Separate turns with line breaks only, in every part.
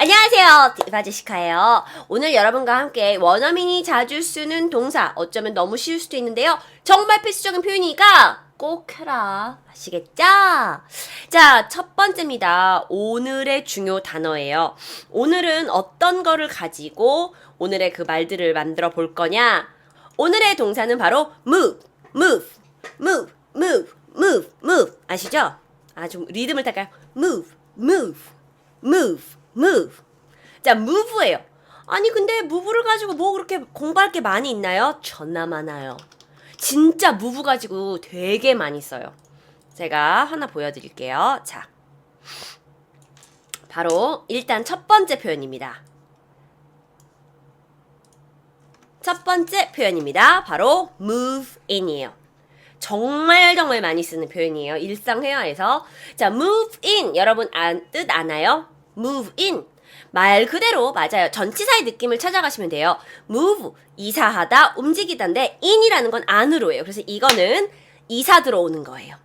안녕하세요. 디바제시카예요. 오늘 여러분과 함께 원어민이 자주 쓰는 동사 어쩌면 너무 쉬울 수도 있는데요. 정말 필수적인 표현이니까 꼭 해라. 아시겠죠? 자, 첫 번째입니다. 오늘의 중요 단어예요. 오늘은 어떤 거를 가지고 오늘의 그 말들을 만들어 볼 거냐? 오늘의 동사는 바로 move, move, move, move, move, move. 아시죠? 아, 좀 리듬을 탈까요? move, move, move, move. 자, move예요. 아니, 근데 move를 가지고 뭐 그렇게 공부할 게 많이 있나요? 존나 많아요. 진짜 move 가지고 되게 많이 써요. 제가 하나 보여드릴게요. 자. 바로 일단 첫 번째 표현입니다. 첫 번째 표현입니다. 바로 move in이에요. 정말 정말 많이 쓰는 표현이에요. 일상 회화에서. 자, move in. 여러분 안, 뜻 아나요? Move in. 말 그대로 맞아요. 전치사의 느낌을 찾아가시면 돼요. move. 이사하다, 움직이다인데 in이라는 건 안으로예요. 그래서 이거는 이사 들어오는 거예요.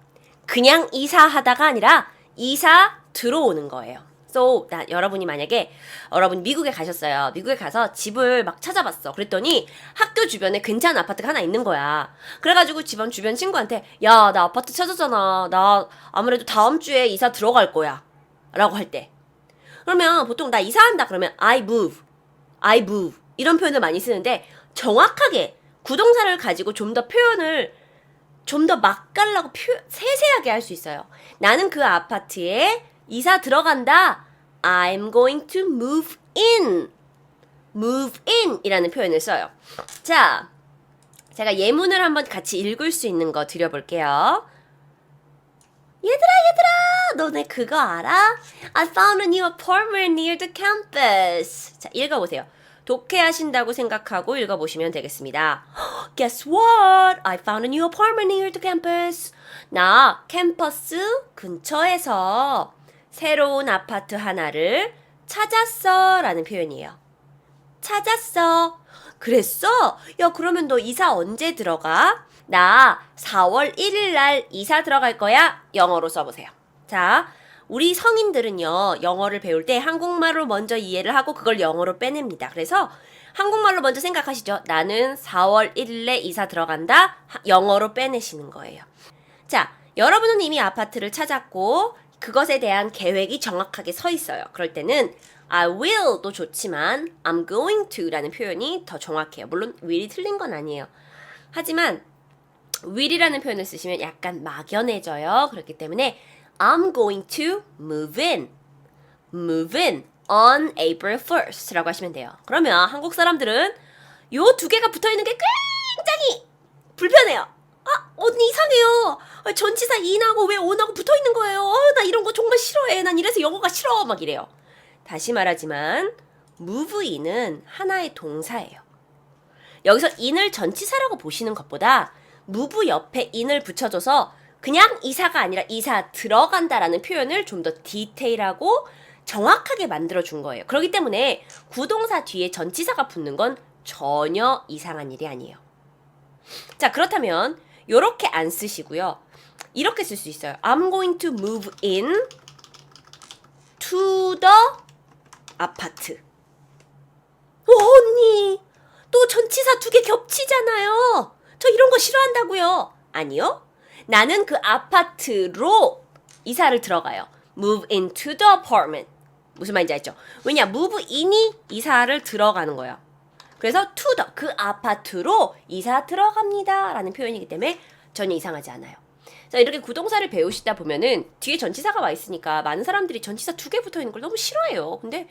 그냥 이사하다가 아니라 이사 들어오는 거예요. So, 나, 여러분이 만약에 여러분 미국에 가셨어요. 미국에 가서 집을 막 찾아봤어. 그랬더니 학교 주변에 괜찮은 아파트가 하나 있는 거야. 그래가지고 집안 주변 친구한테 야, 나 아파트 찾았잖아. 나 아무래도 다음 주에 이사 들어갈 거야. 라고 할 때. 그러면 보통 나 이사한다 그러면 I move, I move 이런 표현을 많이 쓰는데 정확하게 구동사를 가지고 좀 더 표현을 좀 더 맛깔나고 표, 세세하게 할 수 있어요. 나는 그 아파트에 이사 들어간다. I'm going to move in. move in 이라는 표현을 써요. 자, 제가 예문을 한번 같이 읽을 수 있는 거 드려볼게요. 얘들아, 너네 그거 알아? I found a new apartment near the campus. 자, 읽어보세요. 독해하신다고 생각하고 읽어보시면 되겠습니다. Guess what? I found a new apartment near the campus. 나 캠퍼스 근처에서 새로운 아파트 하나를 찾았어 라는 표현이에요. 찾았어. 그랬어? 야, 그러면 너 이사 언제 들어가? 나 4월 1일 날 이사 들어갈 거야. 영어로 써보세요. 자, 우리 성인들은요, 영어를 배울 때 한국말로 먼저 이해를 하고 그걸 영어로 빼냅니다. 그래서 한국말로 먼저 생각하시죠. 나는 4월 1일에 이사 들어간다. 하- 영어로 빼내시는 거예요. 자, 여러분은 이미 아파트를 찾았고 그것에 대한 계획이 정확하게 서 있어요. 그럴 때는 I will도 좋지만 I'm going to라는 표현이 더 정확해요. 물론 will이 틀린 건 아니에요. 하지만 will이라는 표현을 쓰시면 약간 막연해져요. 그렇기 때문에 I'm going to move in. move in on April 1st라고 하시면 돼요. 그러면 한국 사람들은 요 두 개가 붙어 있는 게 굉장히 불편해요. 아, 언니 이상해요. 아, 전치사 in하고 왜 on하고 붙어 있는 거예요? 어, 나 이런 거 정말 싫어해. 난 이래서 영어가 싫어. 막 이래요. 다시 말하지만 move in은 하나의 동사예요. 여기서 in을 전치사라고 보시는 것보다 move 옆에 in을 붙여줘서 그냥 이사가 아니라 이사 들어간다라는 표현을 좀 더 디테일하고 정확하게 만들어 준 거예요. 그렇기 때문에 구동사 뒤에 전치사가 붙는 건 전혀 이상한 일이 아니에요. 자, 그렇다면 이렇게 안 쓰시고요. 이렇게 쓸 수 있어요. I'm going to move in to the 아파트. 어, 언니, 또 전치사 두 개 겹치잖아요. 저 이런 거 싫어한다고요. 아니요. 나는 그 아파트로 이사를 들어가요. move into the apartment. 무슨 말인지 알죠? 왜냐, move in이 이사를 들어가는 거예요. 그래서 to the 그 아파트로 이사 들어갑니다 라는 표현이기 때문에 전혀 이상하지 않아요. 자 이렇게 구동사를 배우시다 보면은 뒤에 전치사가 와 있으니까 많은 사람들이 전치사 두 개 붙어 있는 걸 너무 싫어해요. 근데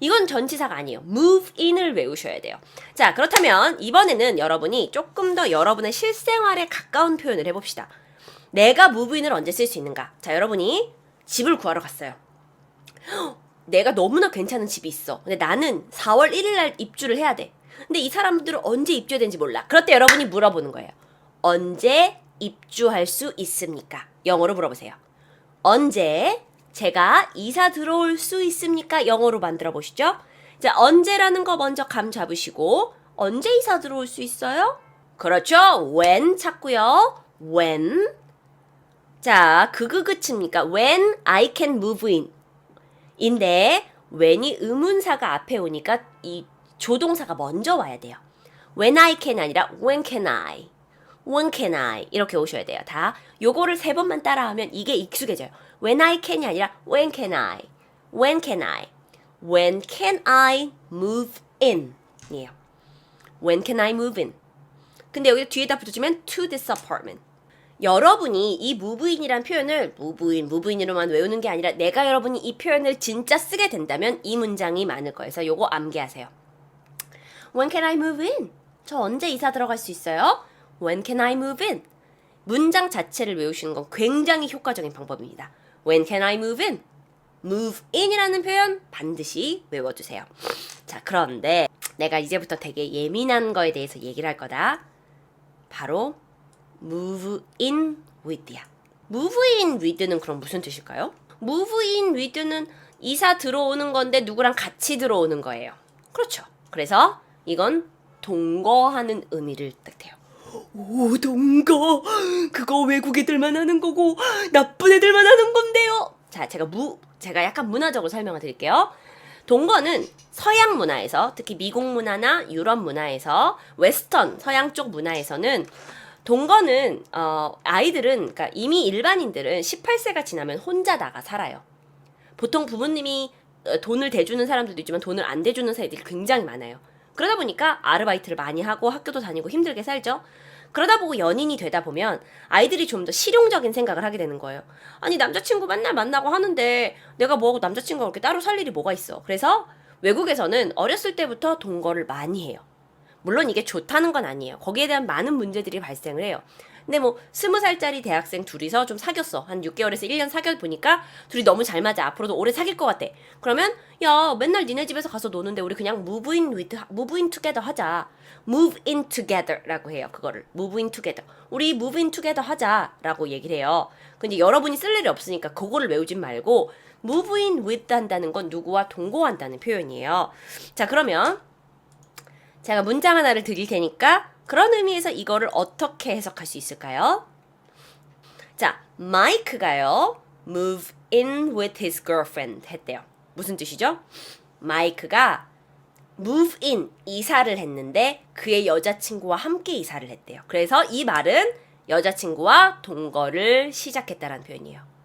이건 전치사가 아니에요. move in을 외우셔야 돼요. 자 그렇다면 이번에는 여러분이 조금 더 여러분의 실생활에 가까운 표현을 해봅시다. 내가 in을 언제 쓸 수 있는가? 자 여러분이 집을 구하러 갔어요. 내가 너무나 괜찮은 집이 있어. 근데 나는 4월 1일 날 입주를 해야 돼. 근데 이 사람들은 언제 입주해야 되는지 몰라. 그럴 때 여러분이 물어보는 거예요. 언제 입주할 수 있습니까? 영어로 물어보세요. 언제 제가 이사 들어올 수 있습니까? 영어로 만들어 보시죠. 자, 언제라는 거 먼저 감 잡으시고 언제 이사 들어올 수 있어요? 그렇죠. when 찾고요. when 자, 그그 그치입니까? when I can move in. 인데 when이 의문사가 앞에 오니까 이 조동사가 먼저 와야 돼요. when I can 아니라 when can I. when can I 이렇게 오셔야 돼요. 다 요거를 세 번만 따라하면 이게 익숙해져요. when I can이 아니라 when can I. when can I. when can I move in 이에요. when can I move in. 근데 여기 뒤에다 붙여주면 to this apartment. 여러분이 이 in이란 표현을 move in으로만 외우는 게 아니라 내가 여러분이 이 표현을 진짜 쓰게 된다면 이 문장이 많을. 그래서 요거 암기하세요. When can I move in? 저 언제 이사 들어갈 수 있어요? When can I move in? 문장 자체를 외우시는 건 굉장히 효과적인 방법입니다. When can I move in? move in이라는 표현 반드시 외워주세요. 자, 그런데 내가 이제부터 되게 예민한 거에 대해서 얘기를 할 거다. 바로 move in with야. move in with는 그럼 무슨 뜻일까요? move in with는 이사 들어오는 건데 누구랑 같이 들어오는 거예요. 그렇죠. 그래서 이건 동거하는 의미를 뜻해요. 오, 동거. 그거 외국 애들만 하는 거고 나쁜 애들만 하는 건데요. 자, 제가 무 제가 약간 문화적으로 설명을 드릴게요. 동거는 서양 문화에서 특히 미국 문화나 유럽 문화에서 웨스턴 서양 쪽 문화에서는 동거는 어 아이들은 그러니까 이미 일반인들은 18세가 지나면 혼자 나가 살아요. 보통 부모님이 어, 돈을 대주는 사람들도 있지만 돈을 안 대주는 사람들이 굉장히 많아요. 그러다 보니까 아르바이트를 많이 하고 학교도 다니고 힘들게 살죠. 그러다 보고 연인이 되다 보면 아이들이 좀 더 실용적인 생각을 하게 되는 거예요. 아니 남자친구 맨날 만나고 하는데 내가 뭐하고 남자친구가 그렇게 따로 살 일이 뭐가 있어. 그래서 외국에서는 어렸을 때부터 동거를 많이 해요. 물론 이게 좋다는 건 아니에요. 거기에 대한 많은 문제들이 발생을 해요. 근데 뭐 스무 살짜리 대학생 둘이서 좀 사귀었어. 한 6개월에서 1년 사귀어 보니까 둘이 너무 잘 맞아. 앞으로도 오래 사귈 것 같아. 그러면 야 맨날 니네 집에서 가서 노는데 우리 그냥 move in with move in together 하자. move in together라고 해요. 그거를 move in together. 우리 move in together 하자라고 얘기를 해요. 근데 여러분이 쓸 일이 없으니까 그거를 외우진 말고 move in with 한다는 건 누구와 동거한다는 표현이에요. 자 그러면 제가 문장 하나를 드릴 테니까 그런 의미에서 이거를 어떻게 해석할 수 있을까요? 자, 마이크가요. move in with his girlfriend 했대요. 무슨 뜻이죠? 마이크가 move in 이사를 했는데 그의 여자친구와 함께 이사를 했대요. 그래서 이 말은 여자친구와 동거를 시작했다라는 표현이에요.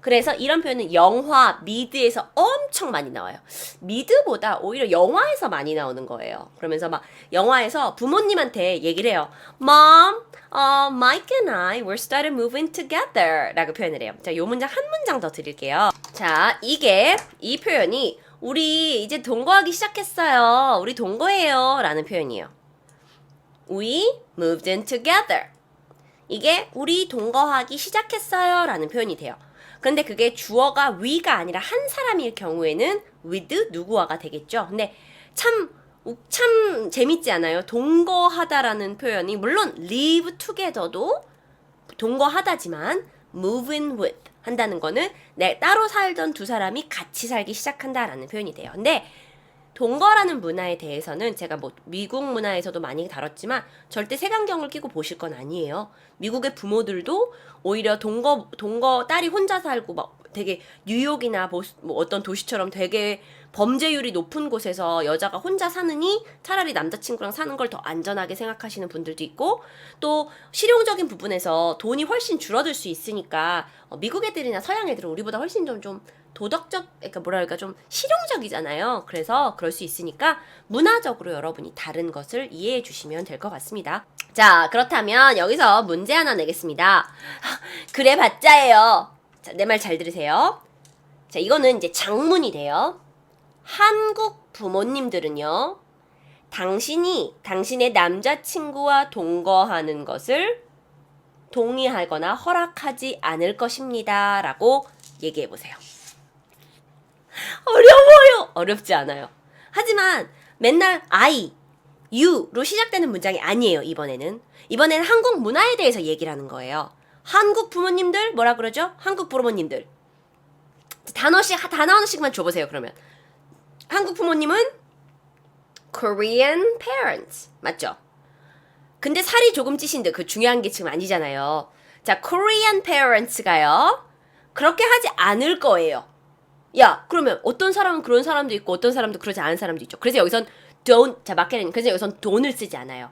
그래서 이런 표현은 영화 미드에서 엄청 많이 나와요. 미드보다 오히려 영화에서 많이 나오는 거예요. 그러면서 막 영화에서 부모님한테 얘기를 해요. Mom, uh, Mike and I were started moving together 라고 표현을 해요. 자, 요 문장 한 문장 더 드릴게요. 자, 이게 이 표현이 우리 이제 동거하기 시작했어요. 우리 동거해요. 라는 표현이에요. We moved in together. 이게 우리 동거하기 시작했어요. 라는 표현이 돼요. 근데 그게 주어가 we가 아니라 한 사람일 경우에는 with 누구와가 되겠죠. 근데 참, 참 재밌지 않아요? 동거하다라는 표현이 물론 live together도 동거하다지만 move in with 한다는 거는 내 따로 살던 두 사람이 같이 살기 시작한다라는 표현이 돼요. 근데 동거라는 문화에 대해서는 제가 뭐 미국 문화에서도 많이 다뤘지만 절대 색안경을 끼고 보실 건 아니에요. 미국의 부모들도 오히려 동거 동거 딸이 혼자 살고 막 되게 뉴욕이나 뭐 어떤 도시처럼 되게 범죄율이 높은 곳에서 여자가 혼자 사느니 차라리 남자친구랑 사는 걸 더 안전하게 생각하시는 분들도 있고 또 실용적인 부분에서 돈이 훨씬 줄어들 수 있으니까 어, 미국 애들이나 서양 애들은 우리보다 훨씬 좀좀 도덕적 그러니까 뭐랄까 좀 실용적이잖아요. 그래서 그럴 수 있으니까 문화적으로 여러분이 다른 것을 이해해 주시면 될 것 같습니다. 자, 그렇다면 여기서 문제 하나 내겠습니다. 그래 봤자예요. 자, 내 말 잘 들으세요. 자, 이거는 이제 장문이 돼요. 한국 부모님들은요, 당신이 당신의 남자친구와 동거하는 것을 동의하거나 허락하지 않을 것입니다. 라고 얘기해 보세요. 어려워요! 어렵지 않아요. 하지만 맨날 I, you로 시작되는 문장이 아니에요, 이번에는. 이번에는 한국 문화에 대해서 얘기를 하는 거예요. 한국 부모님들, 뭐라 그러죠? 한국 부모님들. 단어씩, 단어 하나씩만 줘 보세요, 그러면. 한국 부모님은 Korean parents. 맞죠? 근데 살이 조금 찌신데 그 중요한 게 지금 아니잖아요. 자, Korean parents가요. 그렇게 하지 않을 거예요. 야, 그러면 어떤 사람은 그런 사람도 있고 어떤 사람도 그러지 않은 사람도 있죠. 그래서 여기선 don't 자 마케팅 그래서 여기선 돈을 쓰지 않아요.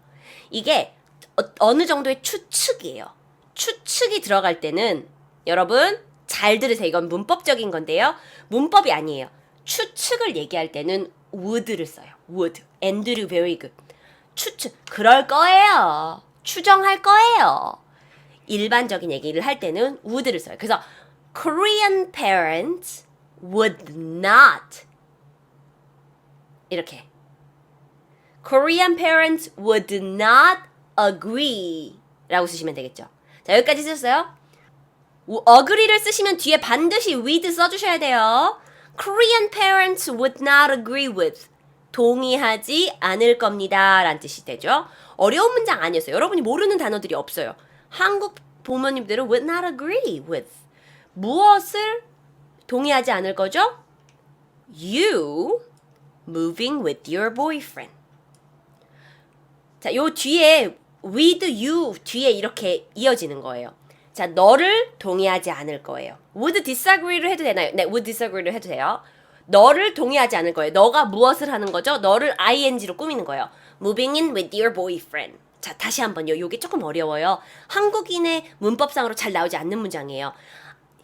이게 어, 느 정도의 추측이에요. 추측이 들어갈 때는 여러분 잘 들으세요. 이건 문법적인 건데요. 문법이 아니에요. 추측을 얘기할 때는 would를 써요. would. very good. 추측. 그럴 거예요. 추정할 거예요. 일반적인 얘기를 할 때는 would를 써요. 그래서 Korean parents would not 이렇게 Korean parents would not agree 라고 쓰시면 되겠죠. 자, 여기까지 쓰셨어요? 우- agree를 쓰시면 뒤에 반드시 with 써주셔야 돼요. Korean parents would not agree with. 동의하지 않을 겁니다. 라는 뜻이 되죠. 어려운 문장 아니었어요. 여러분이 모르는 단어들이 없어요. 한국 부모님들은 would not agree with. 무엇을 동의하지 않을 거죠? You moving with your boyfriend. 자, 요 뒤에 with you 뒤에 이렇게 이어지는 거예요. 자, 너를 동의하지 않을 거예요. would disagree를 해도 되나요? 네, would disagree를 해도 돼요. 너를 동의하지 않을 거예요. 너가 무엇을 하는 거죠? 너를 ing로 꾸미는 거예요. moving in with your boyfriend. 자, 다시 한번요. 요게 조금 어려워요. 한국인의 문법상으로 잘 나오지 않는 문장이에요.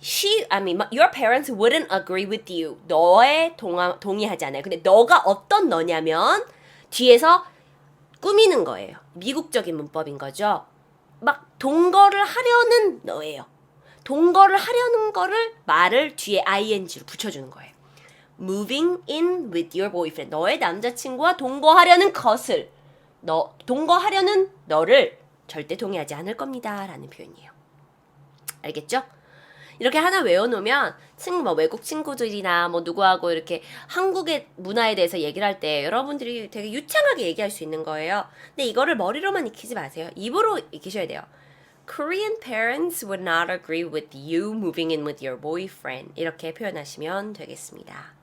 She, I mean, your parents wouldn't agree with you. 너의 동하, 동의하지 않아요. 근데 너가 어떤 너냐면 뒤에서 꾸미는 거예요. 미국적인 문법인 거죠. 막 동거를 하려는 너예요. 동거를 하려는 거를 말을 뒤에 ing로 붙여주는 거예요. Moving in with your boyfriend. 너의 남자친구와 동거하려는 것을 너 동거하려는 너를 절대 동의하지 않을 겁니다. 라는 표현이에요. 알겠죠? 이렇게 하나 외워놓으면 친구 뭐 외국 친구들이나 뭐 누구하고 이렇게 한국의 문화에 대해서 얘기를 할 때 여러분들이 되게 유창하게 얘기할 수 있는 거예요. 근데 이거를 머리로만 익히지 마세요. 입으로 익히셔야 돼요. Korean parents would not agree with you moving in with your boyfriend. 이렇게 표현하시면 되겠습니다.